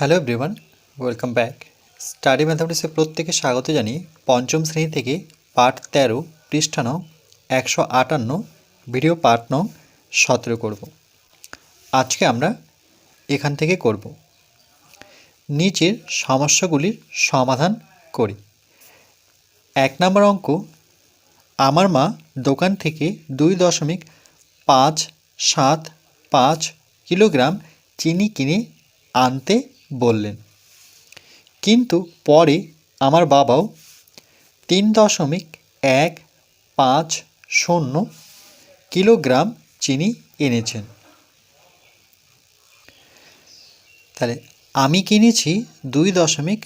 Hello everyone welcome back study ম্যাথামেটিক্সে প্রত্যেকে স্বাগত জানিয়ে পঞ্চম শ্রেণি থেকে পাঠ তেরো, পৃষ্ঠা নং একশো আটান্ন, ভিডিও পাঠ নং সতেরো করব। আজকে আমরা এখান থেকে করব। নিচের সমস্যাগুলির সমাধান করি। এক নম্বর অঙ্ক, আমার মা দোকান থেকে দুই দশমিক পাঁচ সাত পাঁচ কিলোগ্রাম চিনি কিনে আনতে বললেন, কিন্তু পরে আমার বাবাও তিন দশমিক এক পাঁচ শূন্য কিলোগ্রাম চিনি এনেছেন। তাহলে আমি কিনেছি দুই দশমিক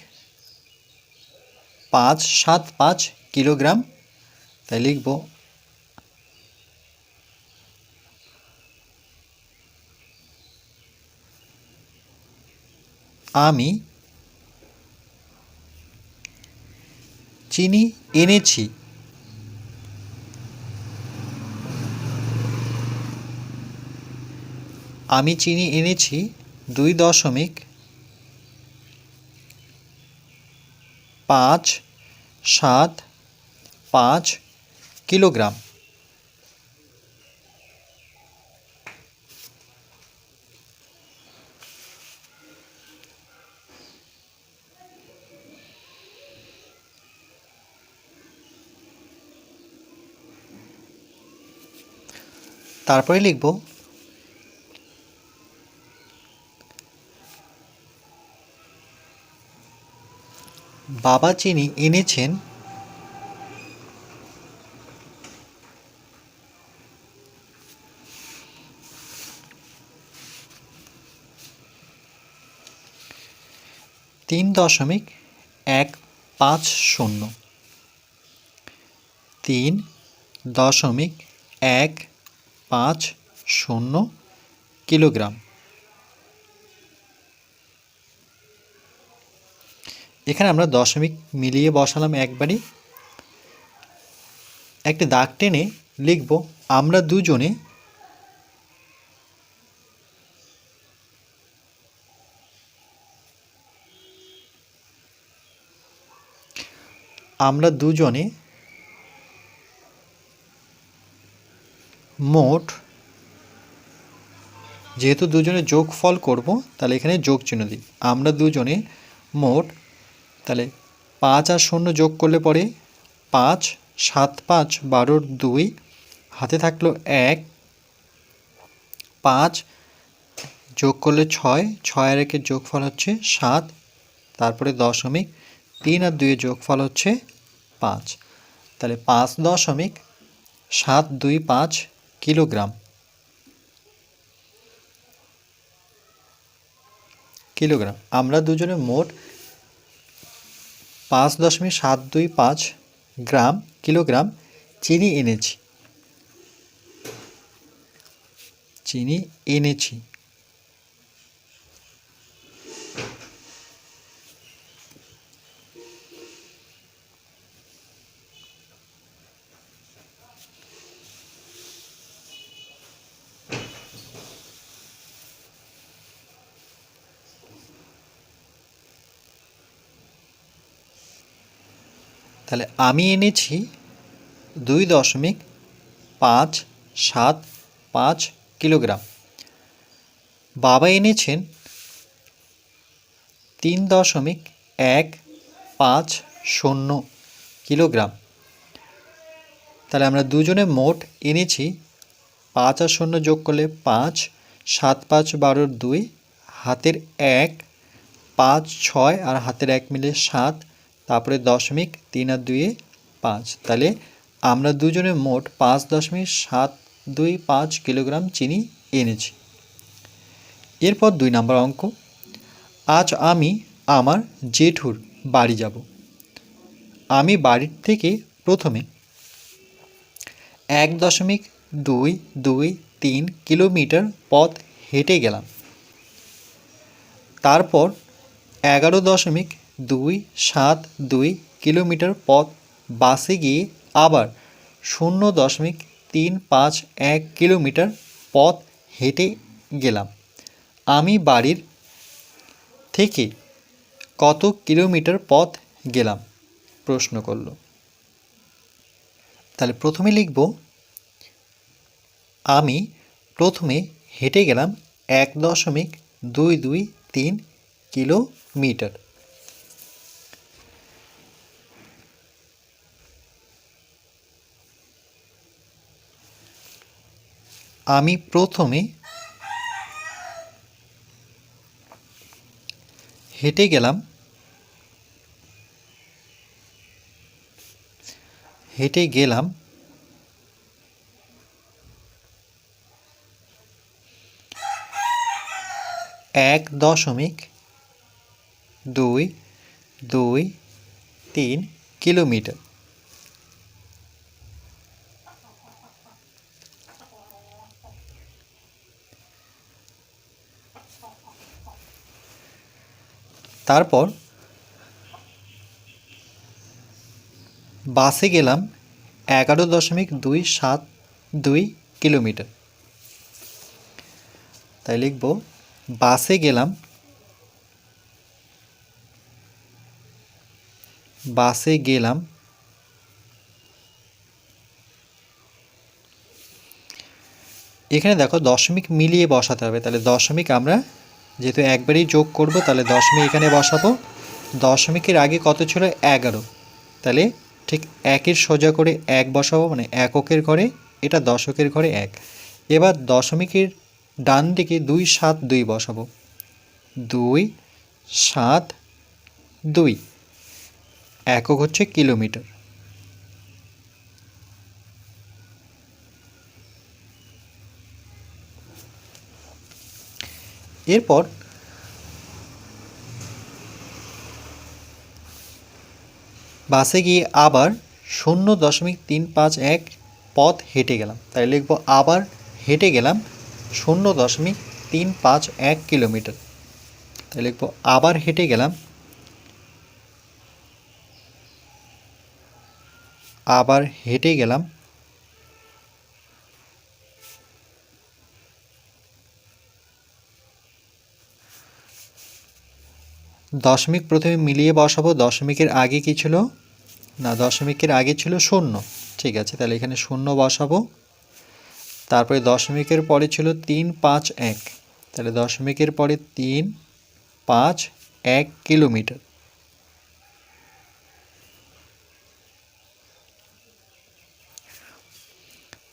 পাঁচ সাত পাঁচ কিলোগ্রাম। তাই লিখব আমি চিনি এনেছি। আমি চিনি এনেছি দুই দশমিক পাঁচ সাত পাঁচ কিলোগ্রাম। তারপরে লিখব বাবা চিনি এনেছেন তিন দশমিক এক পাঁচ শূন্য। তিন দশমিক এক পাঁচ শূন্য কিলোগ্রাম। এখানে আমরা দশমিক মিলিয়ে বসালাম একবারই। একটি দাগ টেনে লিখব, আমরা দুজনে আমরা দুজনে মোট, যেহেতু দুজনে যোগ ফল করব, তাহলে এখানে যোগ চিহ্ন দিই। আমরা দুজনে মোট, তাহলে পাঁচ আর শূন্য যোগ করলে পরে পাঁচ, সাত, পাঁচ, বারোর দুই, হাতে থাকল এক, পাঁচ যোগ করলে ছয় ছয় আর একের যোগফল হচ্ছে সাত, তারপরে দশমিক তিন আর দুইয়ের যোগফল হচ্ছে পাঁচ। তাহলে পাঁচ দশমিক সাত দুই পাঁচ কিলোগ্রাম। কিলোগ্রাম। আমরা দুজনে মোট পাঁচ দশমিক সাত দুই পাঁচ গ্রাম, কিলোগ্রাম চিনি এনেছি। চিনি এনেছি। তাহলে আমি এনেছি দুই দশমিক পাঁচ সাত পাঁচ কিলোগ্রাম। বাবা এনেছেন তিন দশমিক এক পাঁচ শূন্য কিলোগ্রাম। তাহলে আমরা দুজনে মোট এনেছি পাঁচ আর শূন্য যোগ করলে পাঁচ, সাত পাঁচ বারোর দুই, হাতের এক, পাঁচ ছয় আর হাতের এক মিলে সাত তারপরে দশমিক তিন আর দুইয়ে পাঁচ। তাহলে আমরা দুজনে মোট পাঁচ দশমিক সাত দুই পাঁচ কিলোগ্রাম চিনি এনেছি। এরপর দুই নম্বর অঙ্ক। আজ আমি আমার জেঠুর বাড়ি যাব। আমি বাড়ির থেকে প্রথমে এক দশমিক দুই দুই তিন কিলোমিটার পথ হেঁটে গেলাম। তারপর এগারো দশমিক দুই সাত দুই কিলোমিটার পথ। বাসে গিয়ে আবার শূন্য দশমিক তিন পাঁচ এক কিলোমিটার পথ হেঁটে গেলাম। আমি বাড়ির থেকে কত কিলোমিটার পথ গেলাম? প্রশ্ন করল। তাহলে প্রথমে লিখব, আমি প্রথমে হেঁটে গেলাম এক দশমিক দুই দুই তিন কিলোমিটার। আমি প্রথমে হেঁটে গেলাম। হেঁটে গেলাম। এক দশমিক দুই দুই তিন কিলোমিটার। তারপর বাসে গেলাম এগারো দশমিক দুই সাত দুই কিলোমিটার। তাই লিখব, বাসে গেলাম বাসে গেলাম এখানে দেখো দশমিক মিলিয়ে বসাতে হবে, তাহলে দশমিক আমরা যেহেতু একবারই যোগ করব, তাহলে দশমিক এখানে বসাবো। দশমিকের আগে কত ছিল? এগারো। তাহলে ঠিক একের সোজা করে এক বসাবো মানে এককের ঘরে, এটা দশকের ঘরে এক। এবার দশমিকের ডান দিকে দুই সাত দুই বসাবো। দুই সাত দুই। একক হচ্ছে কিলোমিটার। এরপর বাসে গিয়ে আবার শূন্য দশমিক তিন পাঁচ এক পথ হেঁটে গেলাম। তাই লিখব আবার হেঁটে গেলাম শূন্য দশমিক তিন পাঁচ এক কিলোমিটার। তাই লিখব আবার হেঁটে গেলাম আবার হেঁটে গেলাম দশমিক প্রথমে মিলিয়ে বসাবো, দশমিকের আগে কি ছিল? না, দশমিকের আগে ছিল শূন্য। ঠিক আছে, তাহলে এখানে শূন্য বসাবো। তারপরে দশমিকের পরে ছিল তিন, পাঁচ, এক। তাহলে দশমিকের পরে তিন, পাঁচ, এক কিলোমিটার।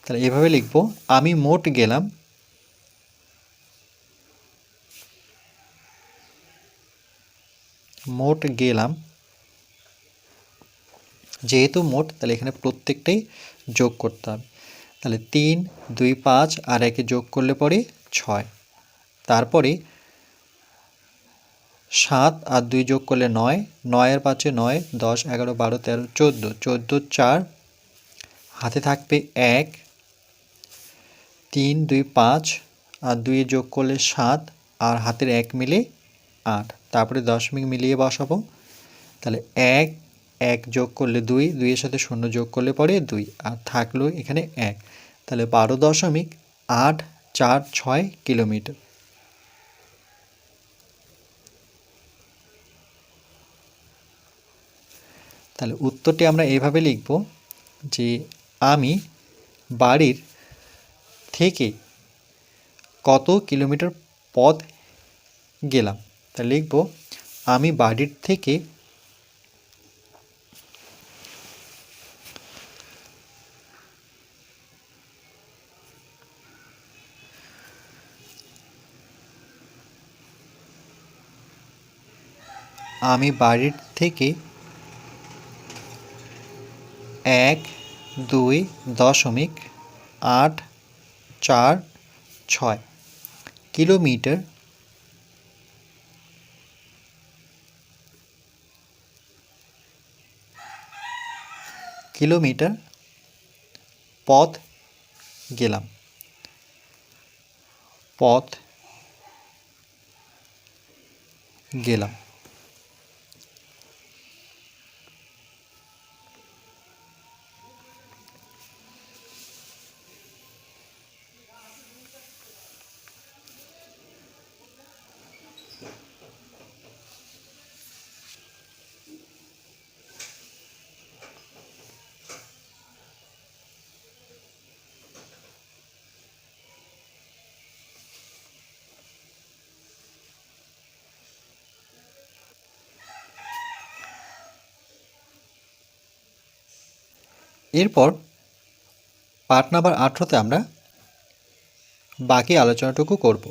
তাহলে এভাবে লিখব, আমি মোট গেলাম মোট গেলাম। যেহেতু মোট, তাহলে এখানে প্রত্যেকটাই যোগ করতে হবে। তাহলে তিন, দুই, পাঁচ আর একে যোগ করলে পরে ছয়। তারপরে সাত আর দুই যোগ করলে নয়। নয়ের পাঁচে নয়, দশ, এগারো, বারো, তেরো, চোদ্দ। চোদ্দ, চার। হাতে থাকবে এক। তিন, দুই, পাঁচ আর দুই যোগ করলে সাত আর হাতের এক মিলে আট। তারপরে দশমিক মিলিয়ে বসাবো। তাহলে এক এক যোগ করলে দুই, দুইয়ের সাথে শূন্য যোগ করলে পরে দুই, আর থাকল এখানে এক। তাহলে বারো দশমিক আট চার ছয় কিলোমিটার। তাহলে উত্তরটি আমরা এভাবে লিখব যে আমি বাড়ির থেকে কত কিলোমিটার পথ গেলাম? তা লিখব, আমি বাড়ির থেকে আমি বাড়ির থেকে এক, দুই, দশমিক আট, চার, ছয় কিলোমিটার কিলোমিটার পথ গেলাম। পথ গেলাম। এরপর পার্ট নাম্বার আঠেরোতে আমরা বাকি আলোচনাটুকু করব।